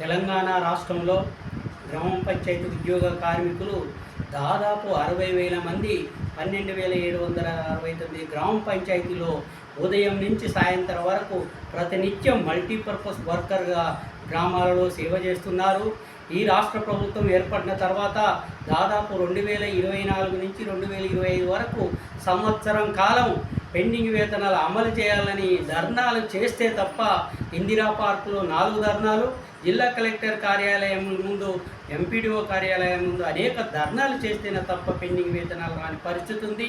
తెలంగాణ రాష్ట్రంలో గ్రామ పంచాయతీ ఉద్యోగ కార్మికులు దాదాపు అరవై వేల మంది పన్నెండు వేల ఏడు వందల అరవై తొమ్మిది గ్రామ పంచాయతీలో ఉదయం నుంచి సాయంత్రం వరకు ప్రతినిత్యం మల్టీపర్పస్ వర్కర్గా గ్రామాలలో సేవ చేస్తున్నారు. ఈ రాష్ట్ర ప్రభుత్వం ఏర్పడిన తర్వాత దాదాపు రెండు వేల ఇరవై నాలుగు నుంచి రెండు వేల ఇరవై ఐదు వరకు సంవత్సరం కాలం పెండింగ్ వేతనాలు అమలు చేయాలని ధర్నాలు చేస్తే తప్ప ఇందిరా పార్కులో నాలుగు ధర్నాలు జిల్లా కలెక్టర్ కార్యాలయం ముందు ఎంపీడీఓ కార్యాలయం ముందు అనేక ధర్నాలు చేస్తేనే తప్ప పెండింగ్ వేతనాలు రాని పరిస్థితి ఉంది.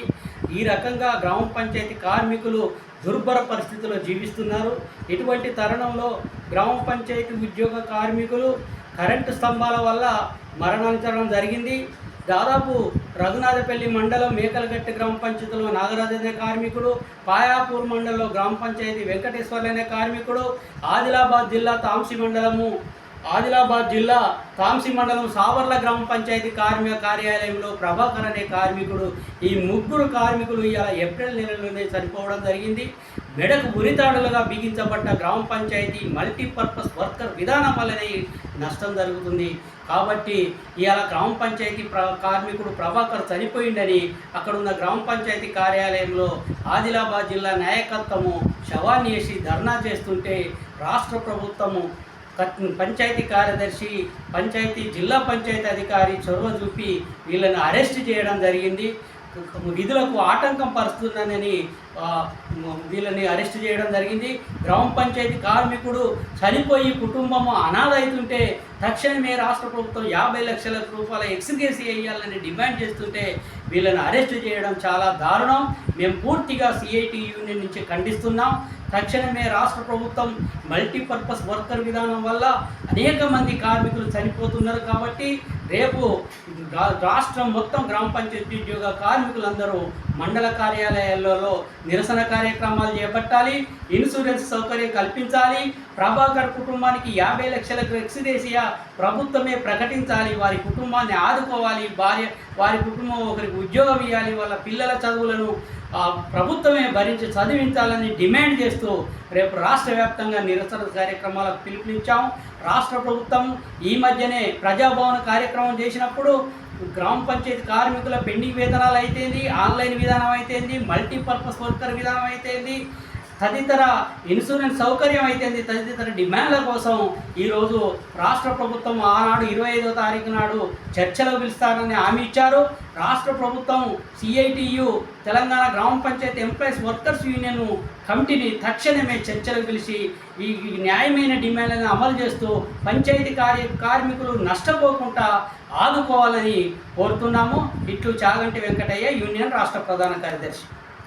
ఈ రకంగా గ్రామ పంచాయతీ కార్మికులు దుర్భర పరిస్థితుల్లో జీవిస్తున్నారు. ఇటువంటి తరుణంలో గ్రామ పంచాయతీ ఉద్యోగ కార్మికులు కరెంటు స్తంభాల వల్ల మరణించడం జరిగింది. దాదాపు రఘునాథపల్లి మండలం మేకలగట్టి గ్రామ పంచాయతీలో నాగరాజు అనే కార్మికుడు పాయాపూర్ మండలంలో గ్రామ పంచాయతీ వెంకటేశ్వర్లు అనే కార్మికుడు ఆదిలాబాద్ జిల్లా తాంసి మండలము ఆదిలాబాద్ జిల్లా తాంసి మండలం సావర్ల గ్రామ పంచాయతీ కార్మిక కార్యాలయంలో ప్రభాకర్ అనే కార్మికుడు ఈ ముగ్గురు కార్మికులు ఇలా ఏప్రిల్ నెలలోనే చనిపోవడం జరిగింది. మెడకు ఉరితాడులుగా బిగించబడ్డ గ్రామ పంచాయతీ మల్టీపర్పస్ వర్కర్ విధానం వల్లనే నష్టం జరుగుతుంది. కాబట్టి ఇవాళ గ్రామ పంచాయతీ ప్ర కార్మికుడు ప్రభాకర్ చనిపోయిందని అక్కడున్న గ్రామ పంచాయతీ కార్యాలయంలో ఆదిలాబాద్ జిల్లా నాయకత్వము శవాన్ని వేసి ధర్నా చేస్తుంటే రాష్ట్ర ప్రభుత్వము పంచాయతీ కార్యదర్శి పంచాయతీ జిల్లా పంచాయతీ అధికారి చొరవ చూపి వీళ్ళని అరెస్ట్ చేయడం జరిగింది. విధులకు ఆటంకం పరుస్తుందని వీళ్ళని అరెస్ట్ చేయడం జరిగింది. గ్రామ పంచాయతీ కార్మికుడు చనిపోయి కుటుంబము అనాథ అవుతుంటే తక్షణమే రాష్ట్ర ప్రభుత్వం యాభై లక్షల రూపాయల ఎక్స్గ్రేసి వేయాలని డిమాండ్ చేస్తుంటే వీళ్ళని అరెస్ట్ చేయడం చాలా దారుణం. మేము పూర్తిగా సిఐటి యూనియన్ నుంచి ఖండిస్తున్నాం. తక్షణమే రాష్ట్ర ప్రభుత్వం మల్టీపర్పస్ వర్కర్ విధానం వల్ల అనేక మంది కార్మికులు చనిపోతున్నారు కాబట్టి రేపు రా- రాష్ట్రం మొత్తం గ్రామ పంచాయతీ ఉద్యోగ కార్మికులందరూ మండల కార్యాలయాలలో నిరసన కార్యక్రమాలు చేపట్టాలి ఇన్సూరెన్స్ సౌకర్యం కల్పించాలి ప్రభాకర్ కుటుంబానికి యాభై లక్షలకు ఎక్స్రేసియా ప్రభుత్వమే ప్రకటించాలి వారి కుటుంబాన్ని ఆదుకోవాలి భార్య వారి కుటుంబం ఒకరికి ఉద్యోగం ఇవ్వాలి వాళ్ళ పిల్లల చదువులను ప్రభుత్వమే భరించి చదివించాలని డిమాండ్ చేస్తూ రేపు రాష్ట్ర వ్యాప్తంగా నిరసన కార్యక్రమాలకు పిలుపునిచ్చాం. రాష్ట్ర ప్రభుత్వం ఈ మధ్యనే ప్రజాభవన కార్యక్రమం చేసినప్పుడు గ్రామ పంచాయతీ కార్మికుల పెండింగ్ వేతనాలు అయితేంది ఆన్లైన్ విధానం అయితేంది మల్టీపర్పస్ వర్కర్ విధానం అయితేంది తదితర ఇన్సూరెన్స్ సౌకర్యం అయితే తదితర డిమాండ్ల కోసం ఈరోజు రాష్ట్ర ప్రభుత్వం ఆనాడు ఇరవై ఐదో తారీఖు నాడు చర్చలు పిలుస్తారని హామీ ఇచ్చారు. రాష్ట్ర ప్రభుత్వం సిఐటియు తెలంగాణ గ్రామ పంచాయతీ ఎంప్లాయీస్ వర్కర్స్ యూనియన్ కమిటీని తక్షణమే చర్చలకు పిలిచి ఈ న్యాయమైన డిమాండ్లను అమలు చేస్తూ పంచాయతీ కార్య కార్మికులు నష్టపోకుండా ఆదుకోవాలని కోరుతున్నాము. ఇట్లు చాగంటి వెంకటయ్య యూనియన్ రాష్ట్ర ప్రధాన కార్యదర్శి.